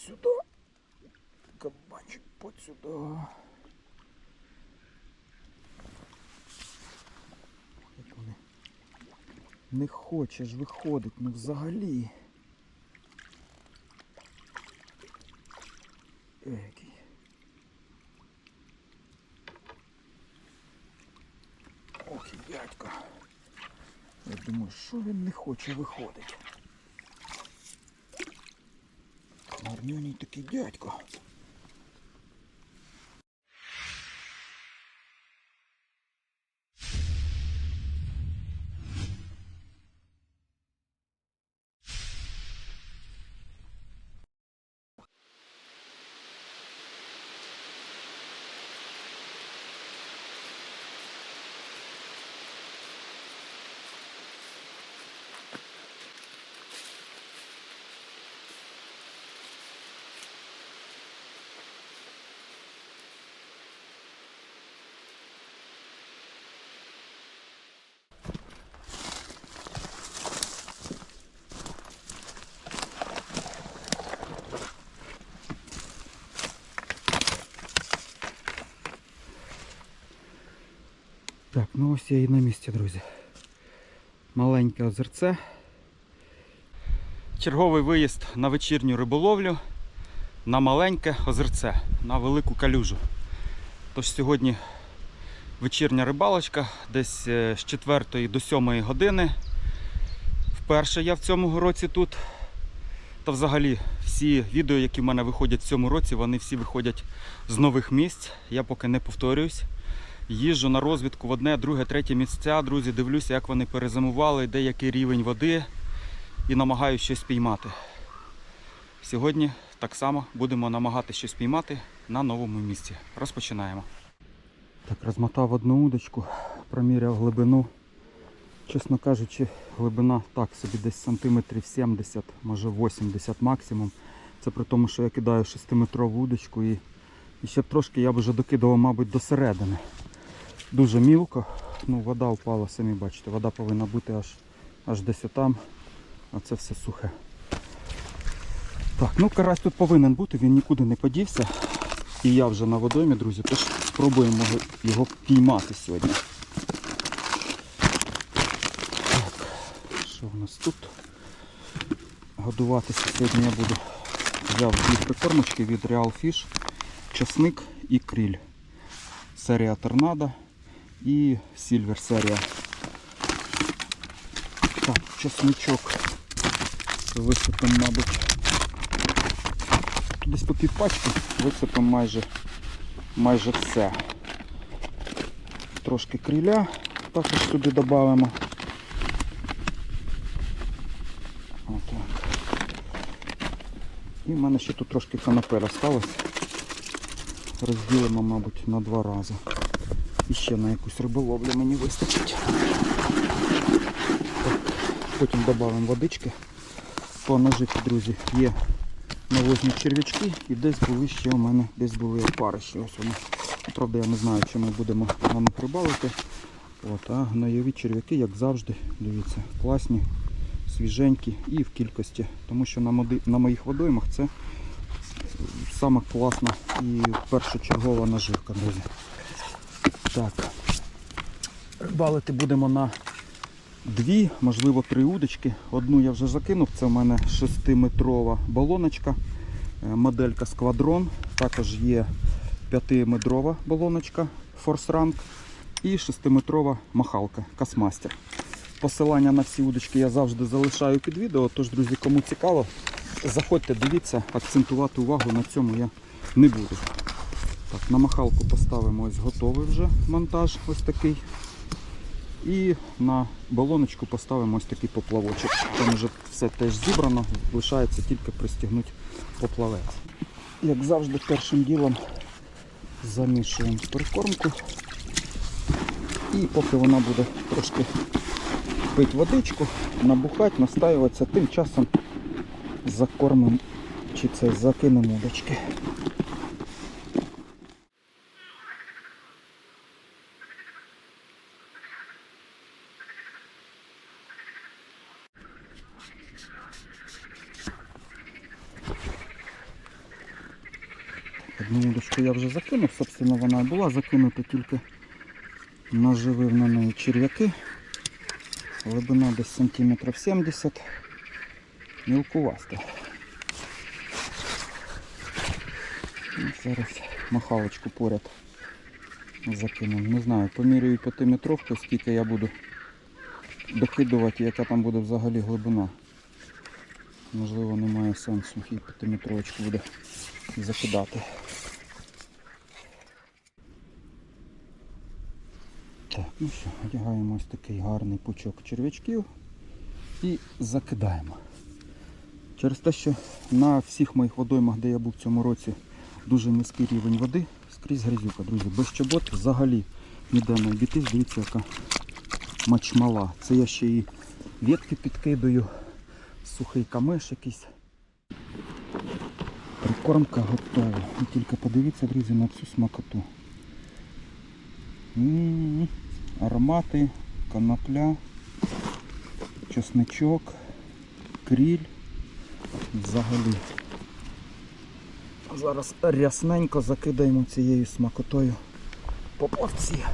сюди. Кабанчик под сюди. Як вони? Не хочеш виходить, ну взагалі. Який. Ох, дядько. Я думаю, що він не хоче виходити. Гарнюній такий дядько. Так, ну ось я і на місці, друзі. Маленьке озерце. Черговий виїзд на вечірню риболовлю на маленьке озерце, на велику калюжу. Тож сьогодні вечірня рибалочка, десь е, з 4 до 7 години. Вперше я в цьому році тут. Та взагалі всі відео, які в мене виходять в цьому році, вони всі виходять з нових місць. Я поки не повторююсь. Їжджу на розвідку в одне, друге, третє місця. Друзі, дивлюся, як вони перезимували, де який рівень води і намагаюся щось піймати. Сьогодні так само будемо намагатися щось піймати на новому місці. Розпочинаємо. Так, розмотав одну удочку, проміряв глибину. Чесно кажучи, глибина так собі десь сантиметрів 70, може 80 максимум. Це при тому, що я кидаю 6-метрову удочку і, і ще б трошки я б вже докидував, мабуть, до середини. Дуже мілко. Ну, вода впала, самі бачите, вода повинна бути аж, аж десь отам, а це все сухе. Так, ну карась тут повинен бути, він нікуди не подівся. І я вже на водоймі, друзі, тож спробуємо його піймати сьогодні. Так, що в нас тут? Годуватися сьогодні я буду. Взяв дві прикормочки від Real Fish, часник і кріль. Серія Торнадо і Silver серія. Так, часничок висипемо, мабуть. Десь по півпачки висипемо майже, майже все. Трошки кріля також сюди додамо. І в мене ще тут трошки канапель осталось. Розділимо, мабуть, на два рази. І ще на якусь риболовлю мені вистачить. Так, Потім додамо водички. По ножиці, друзі, є навозні черв'ячки і десь були ще у мене, десь були опарищі. Ось вони. Правда, я не знаю, чи ми будемо на них рибалити. От, а гноєві черв'яки, як завжди, дивіться, класні, свіженькі і в кількості. Тому що на, моди, на моїх водоймах це саме класна і першочергова наживка, друзі. Так. Рибалити будемо на дві, можливо, три удочки. Одну я вже закинув, це в мене 6-метрова балоночка, е, моделька Сквадрон. Також є 5-метрова балоночка Rank і 6-метрова махалка Касмастер. Посилання на всі удочки я завжди залишаю під відео, тож, друзі, кому цікаво, заходьте, дивіться, акцентувати увагу на цьому я не буду. Так, на махалку поставимо ось готовий вже монтаж, ось такий. І на балоночку поставимо ось такий поплавочок. Там вже все теж зібрано, лишається тільки пристігнути поплавець. Як завжди, першим ділом замішуємо прикормку. І поки вона буде трошки пити водичку, набухати, настаюватися, тим часом закормимо чи це закинемо удочки. Одну я вже закинув, собственно, вона була закинута, тільки наживив на неї черв'яки. Глибина десь сантиметрів 70. Мілкуваста. Ну, Зараз махалочку поряд закинемо. Не знаю, поміряю п'ятиметровку, скільки я буду докидувати, яка там буде взагалі глибина. Можливо, немає сенсу і п'ятиметровочку буде закидати. Так, ну що, одягаємо ось такий гарний пучок черв'ячків і закидаємо. Через те, що на всіх моїх водоймах, де я був в цьому році, дуже низький рівень води, скрізь грязюка, друзі. Без чобот взагалі ніде не обійтись. Дивіться, яка мачмала. Це я ще і ветки підкидаю, сухий камеш якийсь. Прикормка готова. І тільки подивіться, друзі, на цю смакоту. Аромати, конопля, чесничок, кріль. Взагалі. Зараз рясненько закидаємо цією смакотою по порції.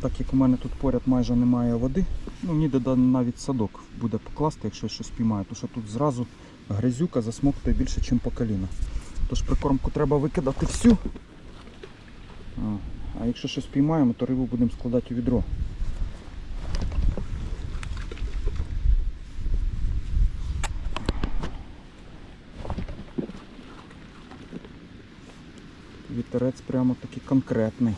Так як у мене тут поряд майже немає води, ну ніде навіть садок буде покласти, якщо я щось піймаю, тому що тут зразу грязюка засмоктує більше, ніж по коліна. Тож прикормку треба викидати всю. А, якщо щось піймаємо, то рибу будемо складати у відро. Вітерець прямо такий конкретний.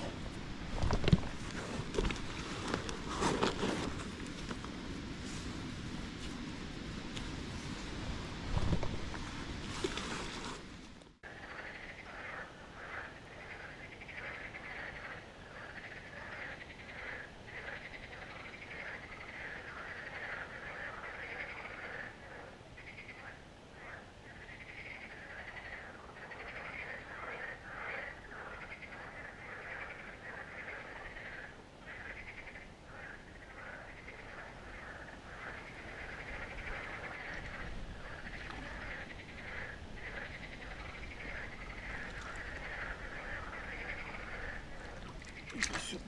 Іди сюди.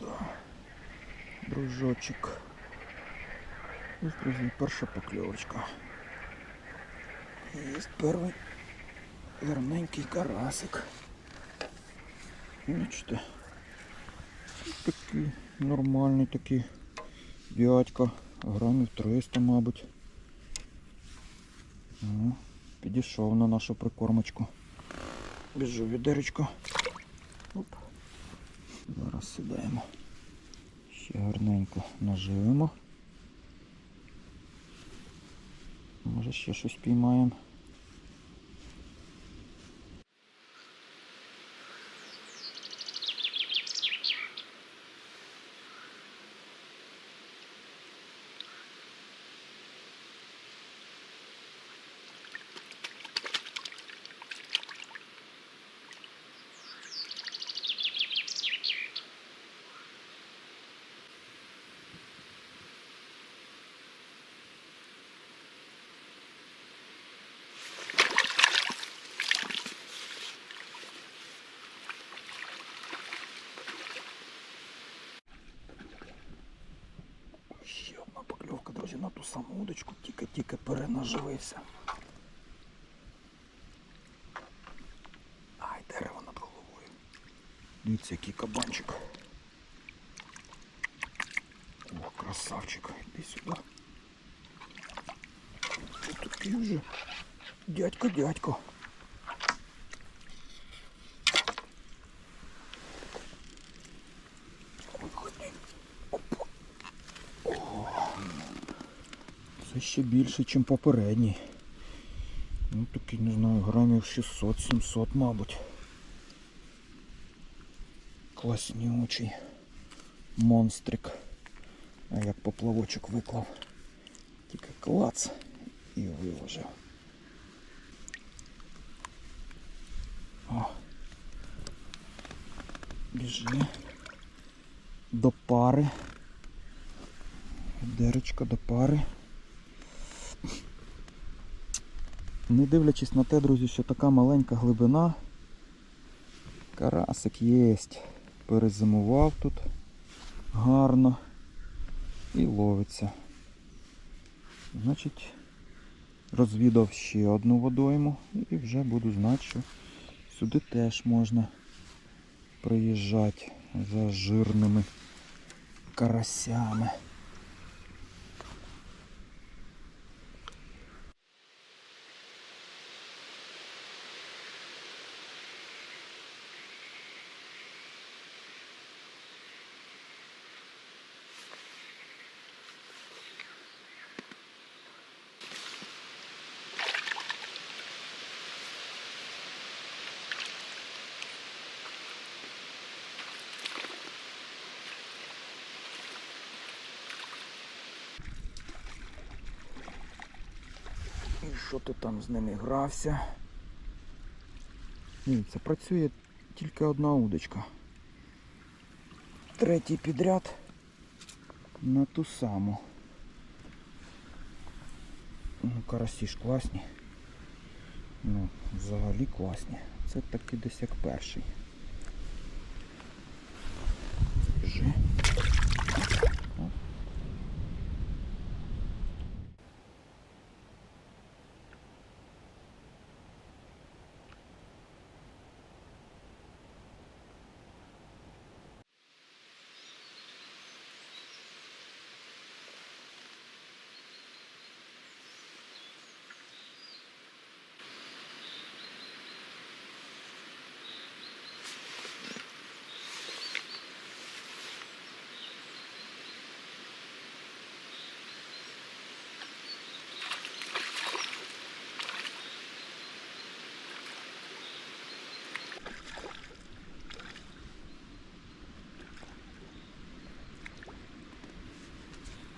Дружочок. Ось, друзі, перша покльовочка. Є перший гарненький карасик. Бачите? Такий нормальний такий дядько. Грамів 300, мабуть. Ну, підійшов на нашу прикормочку. Біжу відеречко. Оп. Зараз сідаємо. Ще гарненько наживемо. Може ще щось піймаємо. Ще одна покльовка, друзі, на ту саму удочку, тільки-тільки перенаживився. Ай, дерево над головою. Дивіться, який кабанчик. Ох, красавчик, іди сюди. Ось такий вже дядько, дядько. Ой, ходи. Опа. Ще більше, ніж попередній. Ну такий, не знаю, грамів 600-700, мабуть. Класнючий монстрик. А як поплавочок виклав. Тільки клац і виложив. О. Біжи. До пари. Деречка до пари. Не дивлячись на те, друзі, що така маленька глибина, карасик єсть. Перезимував тут гарно і ловиться. Значить, розвідав ще одну водойму і вже буду знати, що сюди теж можна приїжджати за жирними карасями. І що ти там з ними грався? Це працює тільки одна удочка. Третій підряд на ту саму. Ну, карасі ж класні. Ну, взагалі класні. Це таки десь як перший. Біжи.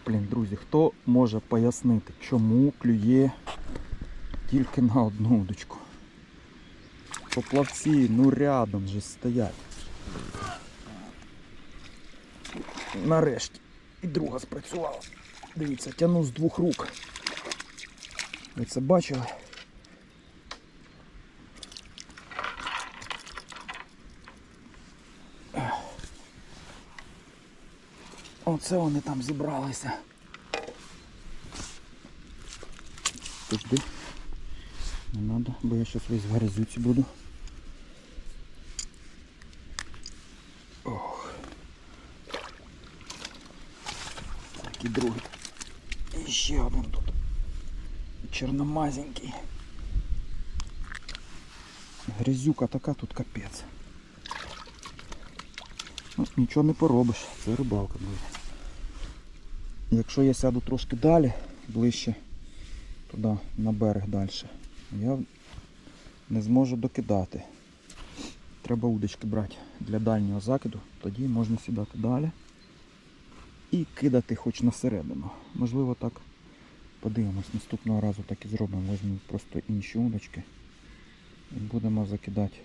Блін, друзі, хто може пояснити, чому клює тільки на одну удочку? Поплавці, ну рядом же стоять. Нарешті. І друга спрацювала. Дивіться, тяну з двох рук. Ви це бачили? Оце вони там зібралися. Подожди. Не треба, бо я зараз весь грязюці буду. Ох. Так, і другий. І ще один тут. Чорномазенький. Грязюка така тут капець. Ну, нічого не поробиш, це рибалка буде. Якщо я сяду трошки далі, ближче туди, на берег далі, я не зможу докидати. Треба удочки брати для дальнього закиду, тоді можна сідати далі і кидати хоч на середину. Можливо так подивимось, наступного разу так і зробимо. Візьмемо просто інші удочки і будемо закидати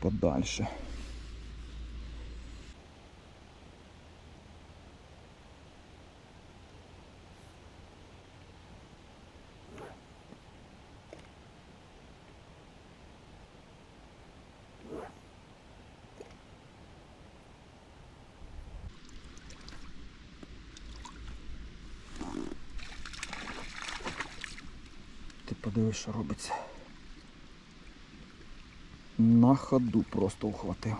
подальше. Подивись, що робиться. На ходу просто ухватив.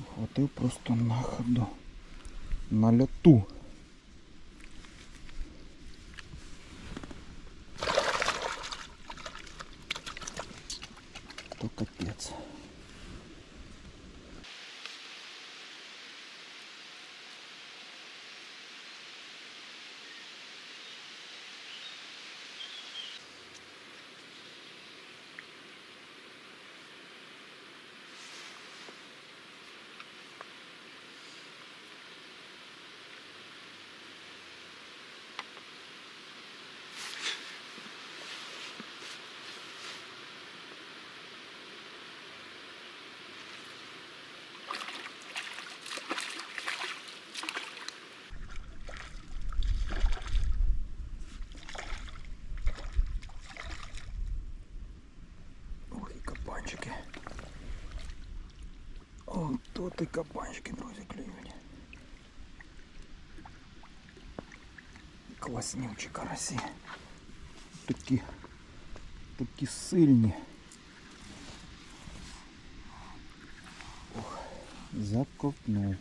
Ухватив просто на ходу. На льоту. кабанчики. О, тут і кабанчики, друзі, клюють. Класнючі карасі. Такі такі сильні. Ох, закопнув.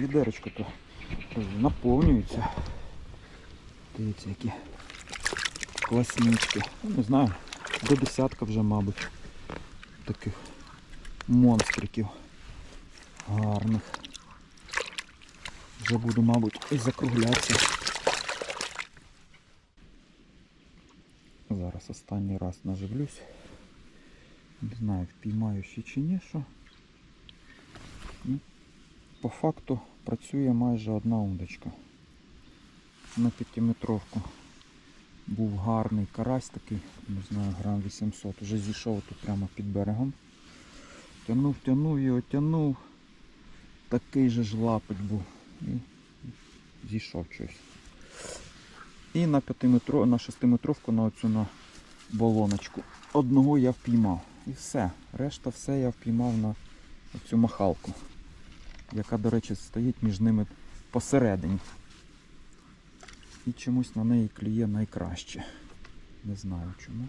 Яка відерочка то наповнюється. Дивіться, які класнички. Ну, не знаю, до десятка вже, мабуть, таких монстриків гарних. Вже буду, мабуть, і закруглятися. Зараз останній раз наживлюсь. Не знаю, впіймаю ще чи ні, що. Ну, по факту працює майже одна удочка. На п'ятиметровку був гарний карась такий, не знаю, грам 800. Уже зійшов тут прямо під берегом. Тянув, тянув його, тянув. Такий же ж лапить був. І зійшов щось. І на 5 на 6 метровку на оцю на болоночку. Одного я впіймав. І все. Решта все я впіймав на цю махалку, яка, до речі, стоїть між ними посередині. І чомусь на неї клює найкраще. Не знаю чому.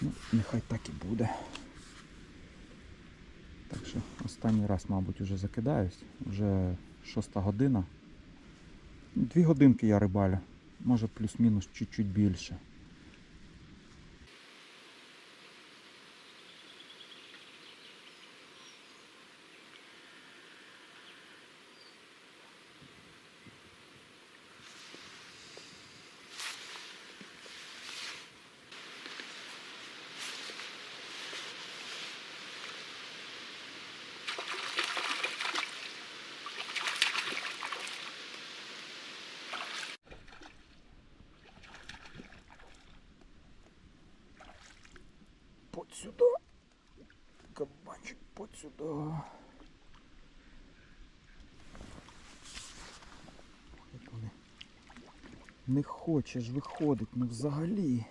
Ну, нехай так і буде. Так що останній раз, мабуть, вже закидаюсь. Вже шоста година. Дві годинки я рибалю. Може плюс-мінус чуть-чуть більше. Сюди. Кабанчик под сюди. Як вони не хочеш виходить, ну взагалі.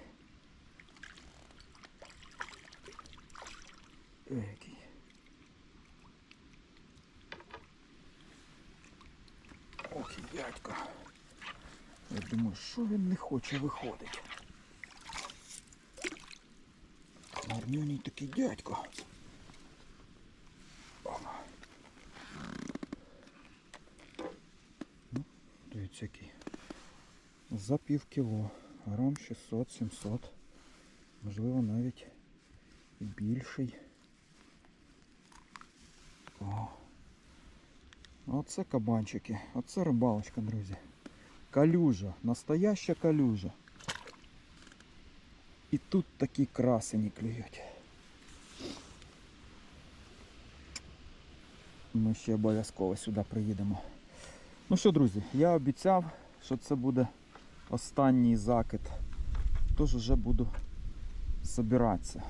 Який. Ох, дядько. Я думаю, що він не хоче виходить. Гарнюній такий дядько. Опа. Ну, дивіться який. За пів кіло. Грам 600-700. Можливо навіть і більший. О. Оце кабанчики. Оце рибалочка, друзі. Калюжа. Настояща калюжа. І тут такі красені клюють. Ми ще обов'язково сюди приїдемо. Ну що, друзі, я обіцяв, що це буде останній закид. Тож вже буду збиратися.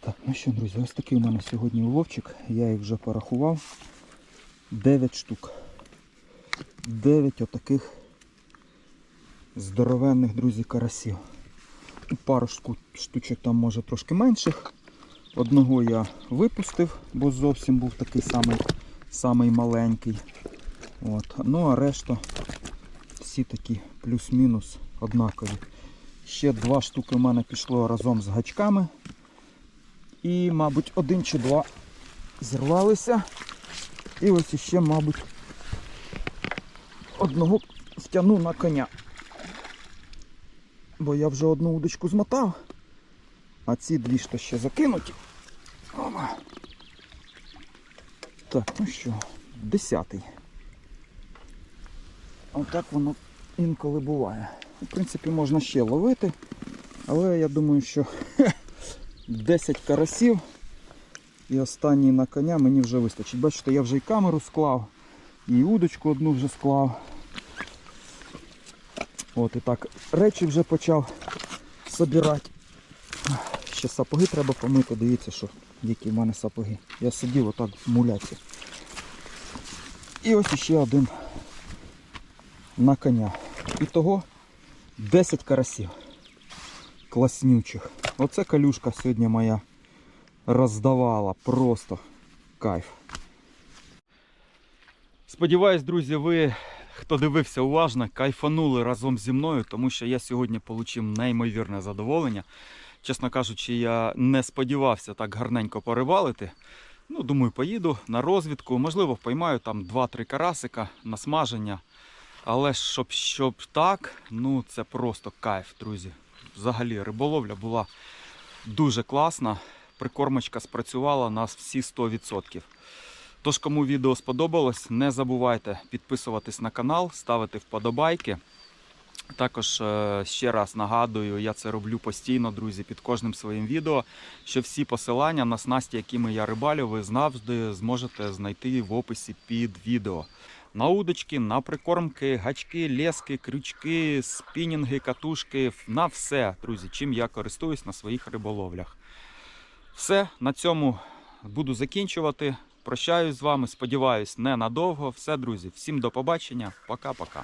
Так, ну що, друзі, ось такий у мене сьогодні уловчик. Я їх вже порахував. 9 штук. 9 отаких здоровенних, друзі, карасів. Пару шту- штучок там може трошки менших. Одного я випустив, бо зовсім був такий самий, самий маленький. От. Ну а решта всі такі плюс-мінус однакові. Ще два штуки в мене пішло разом з гачками. І, мабуть, один чи два зірвалися. І ось іще, мабуть, одного втягну на коня. Бо я вже одну удочку змотав, а ці дві що ще закинуті. Опа. Так, ну що, десятий. Отак воно інколи буває. В принципі, можна ще ловити, але я думаю, що 10 карасів і останній на коня мені вже вистачить. Бачите, я вже і камеру склав, і удочку одну вже склав. От і так, речі вже почав збирати. Ще сапоги треба помити, дивіться, що які в мене сапоги. Я сидів отак в муляці. І ось ще один на коня. Ітого 10 карасів. Класнючих. Оце калюшка сьогодні моя роздавала. Просто кайф. Сподіваюсь, друзі, ви, хто дивився уважно, кайфанули разом зі мною, тому що я сьогодні отримав неймовірне задоволення. Чесно кажучи, я не сподівався так гарненько порибалити. Ну, думаю, поїду на розвідку. Можливо, поймаю там 2-3 карасика на смаження. Але щоб, щоб так, ну це просто кайф, друзі. Взагалі, риболовля була дуже класна. Прикормочка спрацювала на всі 100%. Тож, кому відео сподобалось, не забувайте підписуватись на канал, ставити вподобайки. Також е, ще раз нагадую, я це роблю постійно, друзі, під кожним своїм відео, що всі посилання на снасті, якими я рибалю, ви завжди зможете знайти в описі під відео. На удочки, на прикормки, гачки, лески, крючки, спінінги, катушки, на все, друзі, чим я користуюсь на своїх риболовлях. Все, на цьому буду закінчувати. Прощаюсь з вами, сподіваюсь, ненадовго. Все, друзі, всім до побачення. Пока-пока.